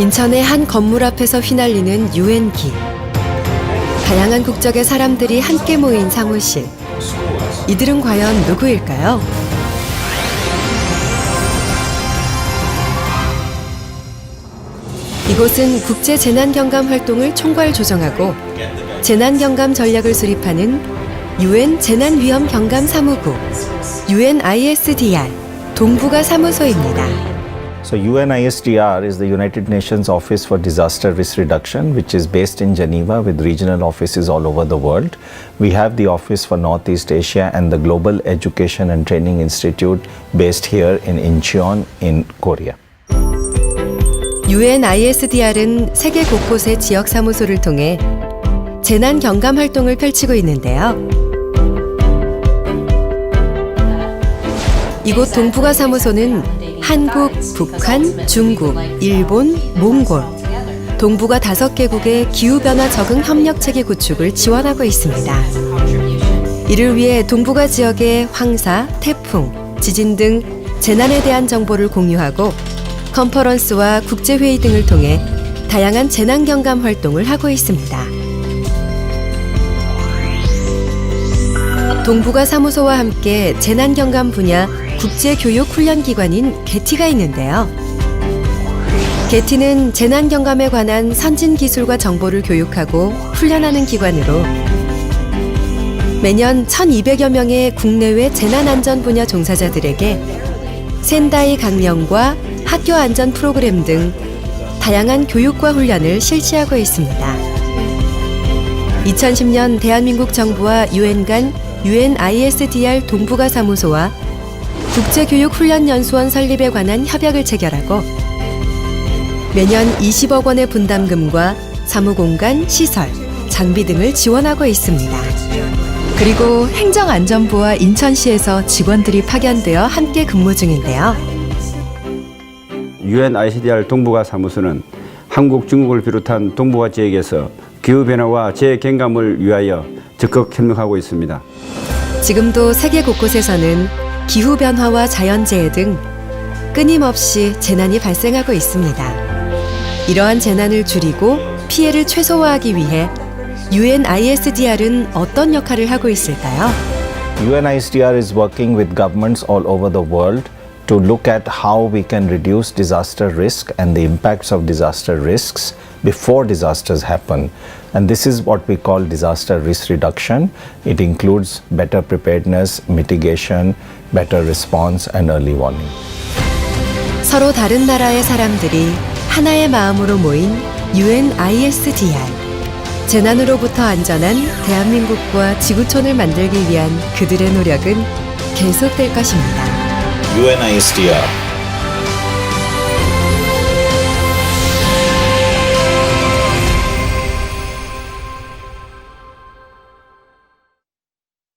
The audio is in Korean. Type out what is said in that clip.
인천의 한 건물 앞에서 휘날리는 유엔기. 다양한 국적의 사람들이 함께 모인 사무실. 이들은 과연 누구일까요? 이곳은 국제 재난 경감 활동을 총괄 조정하고 재난 경감 전략을 수립하는 유엔 재난 위험 경감 사무국 UNISDR 동북아 사무소입니다. So UNISDR is the United Nations Office for Disaster Risk Reduction, which is based in Geneva with regional offices all over the world. We have the Office for Northeast Asia and the Global Education and Training Institute based here in Incheon in Korea. UNISDR은 세계 곳곳의 지역 사무소를 통해 재난 경감 활동을 펼치고 있는데요. 이곳 동북아 사무소는 한국, 북한, 중국, 일본, 몽골, 동북아 다섯 개국의 기후변화 적응 협력 체계 구축을 지원하고 있습니다. 이를 위해 동북아 지역의 황사, 태풍, 지진 등 재난에 대한 정보를 공유하고 컨퍼런스와 국제회의 등을 통해 다양한 재난 경감 활동을 하고 있습니다. 동북아 사무소와 함께 재난 경감 분야 국제 교육 훈련 기관인 게티가 있는데요. 게티는 재난 경감에 관한 선진 기술과 정보를 교육하고 훈련하는 기관으로 매년 1,200여 명의 국내외 재난 안전 분야 종사자들에게 센다이 강령과 학교 안전 프로그램 등 다양한 교육과 훈련을 실시하고 있습니다. 2010년 대한민국 정부와 유엔 간 UNISDR 동북아 사무소와 국제교육훈련연수원 설립에 관한 협약을 체결하고 매년 20억 원의 분담금과 사무공간, 시설, 장비 등을 지원하고 있습니다. 그리고 행정안전부와 인천시에서 직원들이 파견되어 함께 근무 중인데요. UNICDR 동북아 사무소는 한국, 중국을 비롯한 동북아 지역에서 기후변화와 재갱감을 위하여 적극 협력하고 있습니다. 지금도 세계 곳곳에서는 기후변화와 자연재해 등 끊임없이 재난이 발생하고 있습니다. 이러한 재난을 줄이고 피해를 최소화하기 위해 UNISDR은 어떤 역할을 하고 있을까요? UNISDR is working with governments all over the world to look at how we can reduce disaster risk and the impacts of disaster risks before disasters happen. And this is what we call disaster risk reduction. It includes better preparedness, mitigation, better response, and early warning. 서로 다른 나라의 사람들이 하나의 마음으로 모인 UNISDR. 재난으로부터 안전한 대한민국과 지구촌을 만들기 위한 그들의 노력은 계속될 것입니다. UNISTR.